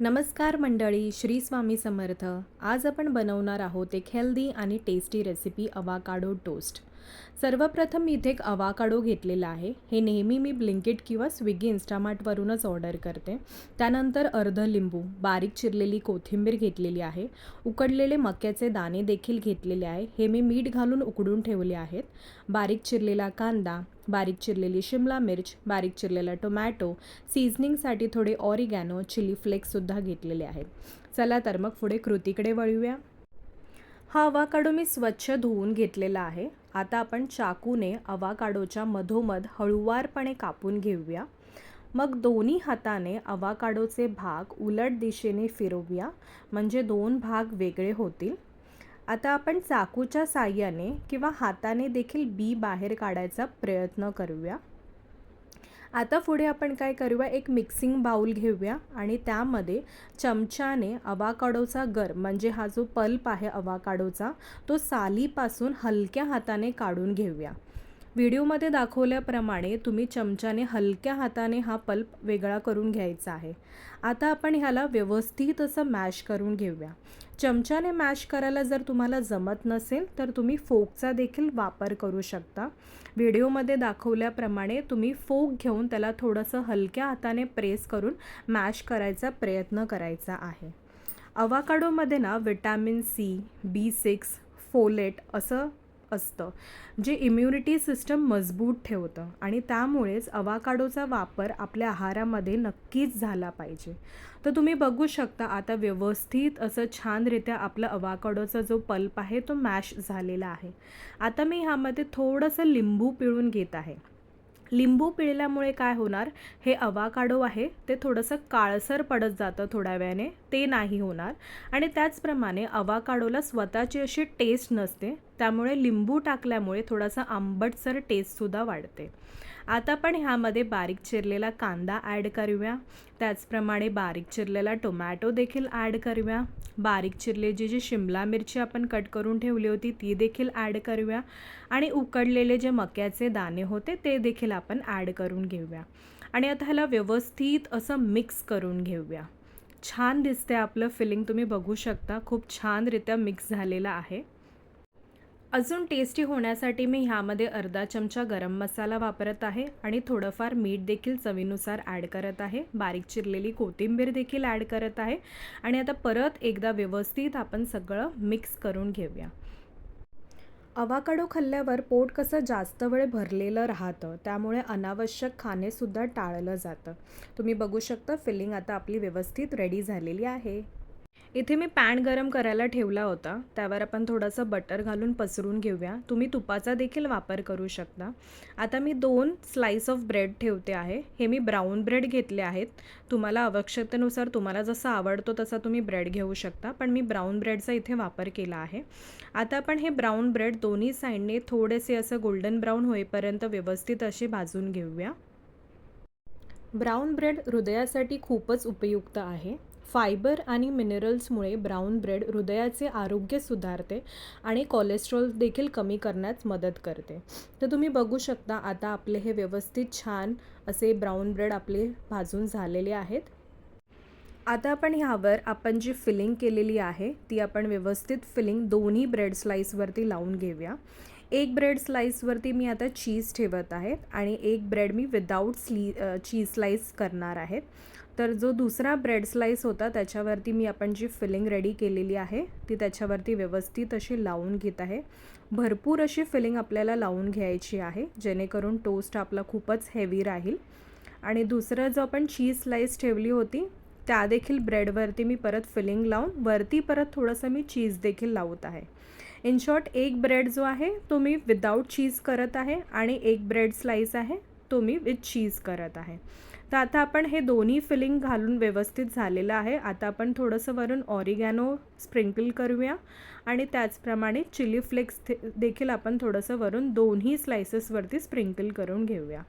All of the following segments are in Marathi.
नमस्कार मंडळी श्री स्वामी समर्थ. आज आपण बनवणार आहोत एक हेल्दी आणि टेस्टी रेसिपी अवाकाडो टोस्ट सर्वप्रथम मी इथे एक अवाकाडो घेतलेला आहे. हे नेहमी मी ब्लिंकिट किंवा स्विगी इन्स्टामार्टवरूनच ऑर्डर करते. त्यानंतर अर्ध लिंबू बारीक चिरलेली कोथिंबीर घेतलेली आहे. उकडलेले मक्याचे दाणे देखील घेतलेले आहे. हे मी मीठ घालून उकडून ठेवले आहेत. बारीक चिरलेला कांदा बारीक चिरलेली शिमला मिर्च बारीक चिरलेला टोमॅटो सीझनिंगसाठी थोडे ऑरिगॅनो चिली फ्लेक्ससुद्धा घेतलेले आहेत. चला तर मग पुढे कृतीकडे वळूया. हा अवाकाडो मी स्वच्छ धुवून घेतलेला आहे. आता आपण चाकूने अवाकाडोच्या मधोमध हळुवारपणे कापून घेऊया. मग दोन्ही हाताने अवाकाडोचे भाग उलट दिशेने फिरवूया. म्हणजे दोन भाग वेगळे होतील. आता आपण चाकूच्या साह्याने किंवा हाताने देखील बी बाहेर काढायचा प्रयत्न करूया. आता पुढे आपण काय करूया? एक मिक्सिंग बाऊल घेऊया आणि त्यामध्ये चमच्याने अवाकाडोचा गर म्हणजे हा जो पल्प आहे अवाकाडोचा तो सालीपासून हलक्या हाताने काढून घेऊया. व्हिडिओमध्ये दाखवल्याप्रमाणे तुम्ही चमच्याने हलक्या हाताने हा पल्प वेगळा करून घ्यायचा आहे. आता आपण ह्याला व्यवस्थित असं मॅश करून घेऊया. चमच्याने मॅश करायला जर तुम्हाला जमत नसेल तर तुम्ही फोकचा देखील वापर करू शकता. व्हिडिओमध्ये दाखवल्याप्रमाणे तुम्ही फोक घेऊन त्याला थोडंसं हलक्या हाताने प्रेस करून मॅश करायचा प्रयत्न करायचा आहे. अवाकाडोमध्ये ना vitamin C B six folate असं असतं जे इम्युनिटी सिस्टम मजबूत ठेवतं आणि त्यामुळेच अवाकाडोचा वापर आपल्या आहारामध्ये नक्कीच झाला पाहिजे. तर तुम्ही बघू शकता आता व्यवस्थित असं छानरित्या आपलं अवाकाडोचा जो पल्प आहे तो मॅश झालेला आहे. आता मी ह्यामध्ये थोडंसं लिंबू पिळून घेत आहे. लिंबू पिळल्यामुळे काय होणार? हे अवाकाडो आहे. ते थोडंसं काळसर पडत जातं थोड्या वेळाने. ते नाही होणार. आणि त्याचप्रमाणे अवाकाडोला स्वतःची अशी टेस्ट नसते. त्यामुळे लिंबू टाकल्यामुळे थोडासा आंबटसर टेस्टसुद्धा वाढते. आता पण ह्यामध्ये बारीक चिरलेला कांदा ॲड करूया. त्याचप्रमाणे बारीक चिरलेला टोमॅटो देखील ॲड करूया. बारीक चिरलेली जी शिमला मिरची आपण कट करून ठेवली होती ती देखील ॲड करूया. आणि उकडलेले जे मक्याचे दाणे होते ते देखील आपण ॲड करून घेऊया. आणि आता ह्याला व्यवस्थित असं मिक्स करून घेऊया. छान दिसते आपलं फिलिंग तुम्ही बघू शकता. खूप छानरित्या मिक्स झालेलं आहे. अजून टेस्टी होण्यासाठी मी ह्यामध्ये अर्धा चमचा गरम मसाला वापरत आहे आणि थोडंफार मीठ देखील चवीनुसार ॲड करत आहे. बारीक चिरलेली कोथिंबीर देखील ॲड करत आहे. आणि आता परत एकदा व्यवस्थित आपण सगळं मिक्स करून घेऊया. अवाकाडो खाल्ल्यावर पोट कसं जास्त वेळ भरलेलं राहतं त्यामुळे अनावश्यक खाणेसुद्धा टाळलं जातं. तुम्ही बघू शकता फिलिंग आता आपली व्यवस्थित रेडी झालेली आहे. इथे मी पॅन गरम करायला ठेवला होता. त्यावर आपण थोडंसं बटर घालून पसरून घेऊया. तुम्ही तुपाचा देखील वापर करू शकता. आता मी दोन स्लाईस ऑफ ब्रेड ठेवते आहे. हे मी ब्राऊन ब्रेड घेतले आहेत. तुम्हाला आवश्यकतेनुसार तुम्हाला जसं आवडतो तसा तुम्ही ब्रेड घेऊ शकता. पण मी ब्राऊन ब्रेडचा इथे वापर केला आहे. आता आपण हे ब्राऊन ब्रेड दोन्ही साईडने थोडेसे असं गोल्डन ब्राऊन होईपर्यंत व्यवस्थित असे भाजून घेऊया. ब्राऊन ब्रेड हृदयासाठी खूपच उपयुक्त आहे. फायबर आणि मिनरल्समुळे ब्राऊन ब्रेड हृदयाचे आरोग्य सुधारते आणि कोलेस्ट्रॉल देखील कमी करण्यास मदत करते. तर तुम्ही बघू शकता आता आपले हे व्यवस्थित छान असे ब्राऊन ब्रेड आपले भाजून झालेले आहेत. आता आपण ह्यावर आपण जी फिलिंग केलेली आहे ती आपण व्यवस्थित फिलिंग दोन्ही ब्रेड स्लाईसवरती लावून घेऊया. एक ब्रेड स्लाईसवरती मी आता चीज ठेवत आहेत आणि एक ब्रेड मी विदाऊट स्ली चीज स्लाईस करणार आहेत तर जो दुसरा ब्रेड स्लाईस होता त्याच्यावरती मी आपण जी फिलिंग रेडी केलेली आहे ती त्याच्यावरती व्यवस्थित अशी लावून घेत आहे. भरपूर अशी फिलिंग आपल्याला लावून घ्यायची आहे जेणेकरून टोस्ट आपला खूपच हेवी राहील. आणि दुसरं जो आपण चीज स्लाईस ठेवली होती त्यादेखील ब्रेडवरती मी परत फिलिंग लावून वरती परत थोडंसं मी चीज देखील लावत आहे. इन शॉर्ट एक ब्रेड जो आहे तो मी विदाऊट चीज करत आहे आणि एक ब्रेड स्लाईस आहे तो मी विथ चीज करत आहे. तर आता आपण हे दोन्ही फिलिंग घालून व्यवस्थित झालेलं आहे. आता आपण थोडंसं वरून ऑरिगॅनो स्प्रिंकल करूया आणि त्याचप्रमाणे चिली फ्लेक्स देखील आपण थोडंसं वरून दोन्ही स्लायसेसवरती स्प्रिंकल करून घेऊया.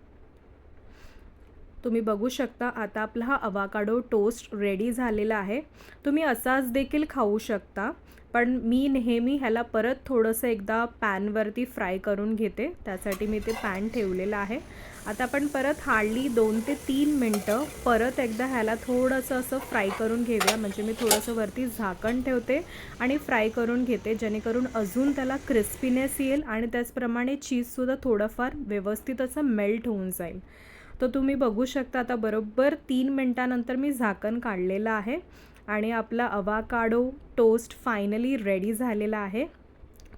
तुम्ही बघू शकता आता आपला हा अवाकाडो टोस्ट रेडी झालेला आहे. तुम्ही असाच देखील खाऊ शकता पण मी नेहमी ह्याला परत थोडंसं एकदा पॅनवरती फ्राय करून घेते. त्यासाठी मी ते पॅन ठेवलेलं आहे. आता आपण परत हार्डली दोन ते तीन मिनटं परत एकदा ह्याला थोडंसं असं फ्राय करून घेऊया. म्हणजे मी थोडंसं वरती झाकण ठेवते आणि फ्राय करून घेते जेणेकरून अजून त्याला क्रिस्पीनेस येईल आणि त्याचप्रमाणे चीजसुद्धा थोडंफार व्यवस्थित असं मेल्ट होऊन जाईल. तर तुम्ही बघू शकता आता बरोबर तीन मिनटानंतर मी झाकण काढलेलं आहे आणि आपला अवाकाडो टोस्ट फायनली रेडी झालेला आहे.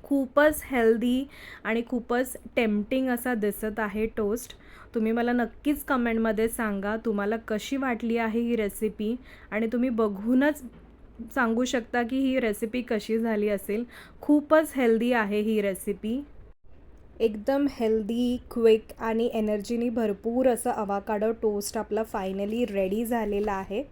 खूपच हेल्दी आणि खूपच टेम्पटिंग असा दिसत आहे टोस्ट. तुम्ही मला नक्कीच कमेंटमध्ये सांगा तुम्हाला कशी वाटली आहे ही रेसिपी आणि तुम्ही बघूनच सांगू शकता की ही रेसिपी कशी झाली असेल. खूपच हेल्दी आहे ही रेसिपी एकदम हेल्दी क्विक आणि एनर्जीनी भरपूर असं अवाकाडो टोस्ट आपला फायनली रेडी झालेला आहे.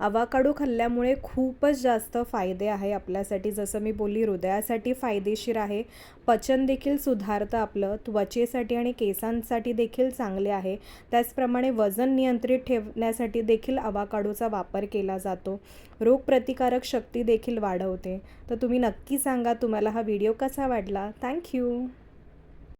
अवाकाडो खाल्ल्यामुळे खूपच जास्त फायदे आहे आपल्यासाठी. जसं मी बोलली हृदयासाठी फायदेशीर आहे. पचन देखील सुधारतं आपलं. त्वचेसाठी आणि केसांसाठी देखील चांगले आहे. त्याचप्रमाणे वजन नियंत्रित ठेवण्यासाठी देखील अवाकाडोचा वापर केला जातो. रोगप्रतिकारक शक्ती देखील वाढवते. तर तुम्ही नक्की सांगा तुम्हाला हा व्हिडिओ कसा वाटला. थँक्यू